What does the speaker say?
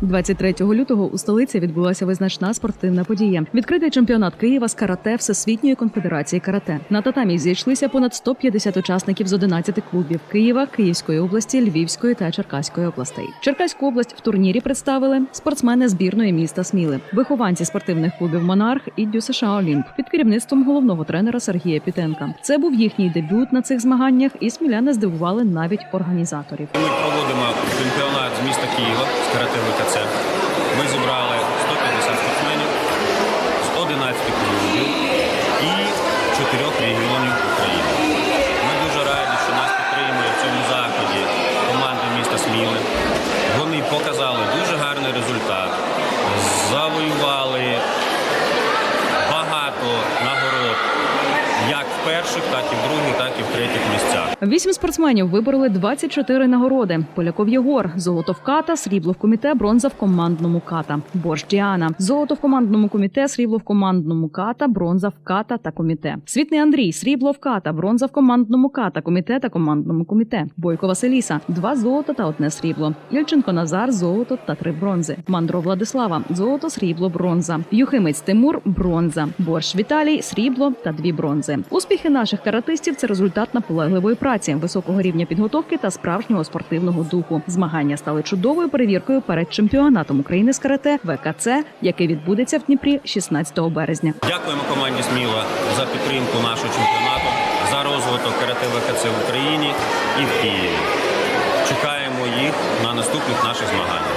23 лютого у столиці відбулася визначна спортивна подія. Відкритий чемпіонат Києва з карате Всесвітньої конфедерації карате. На татамі зійшлися понад 150 учасників з 11 клубів Києва, Київської області, Львівської та Черкаської областей. Черкаську область в турнірі представили спортсмени збірної міста Сміли, вихованці спортивних клубів Монарх і Дю США Олімп під керівництвом головного тренера Сергія Пітенка. Це був їхній дебют на цих змаганнях, і сміляни здивували навіть організаторів. Ми проводимо чемпіонат з міста Києва з карате ВКЦ. Ми зібрали 150 спортсменів з 11 клубів і 4 регіонів України. Ми дуже раді, що нас підтримує в цьому заході команда міста Сміли. Вони показали дуже гарний результат, завоювали багато нагород як в перших, так і в других, так і в третіх місцях. Вісім спортсменів вибороли 24 нагороди. Поляков Єгор, золото в ката, срібло в коміте, бронза в командному ката. Борщ Діана, золото в командному коміте, срібло в командному ката, бронза в ката та коміте. Світний Андрій, срібло в ката, бронза в командному ката, коміте та командному коміте. Бойко Василіса, два золота та одне срібло. Ільченко Назар, золото та три бронзи. Мандро Владислава, золото, срібло, бронза. Юхимець Тимур, бронза. Борщ Віталій, срібло та дві бронзи. Успіхи наших каратистів це результат наполегливої праці, високого рівня підготовки та справжнього спортивного духу. Змагання стали чудовою перевіркою перед чемпіонатом України з карате ВКЦ, який відбудеться в Дніпрі 16 березня. Дякуємо команді Сміла за підтримку нашого чемпіонату, за розвиток карате ВКЦ в Україні і в Києві. Чекаємо їх на наступних наших змаганнях.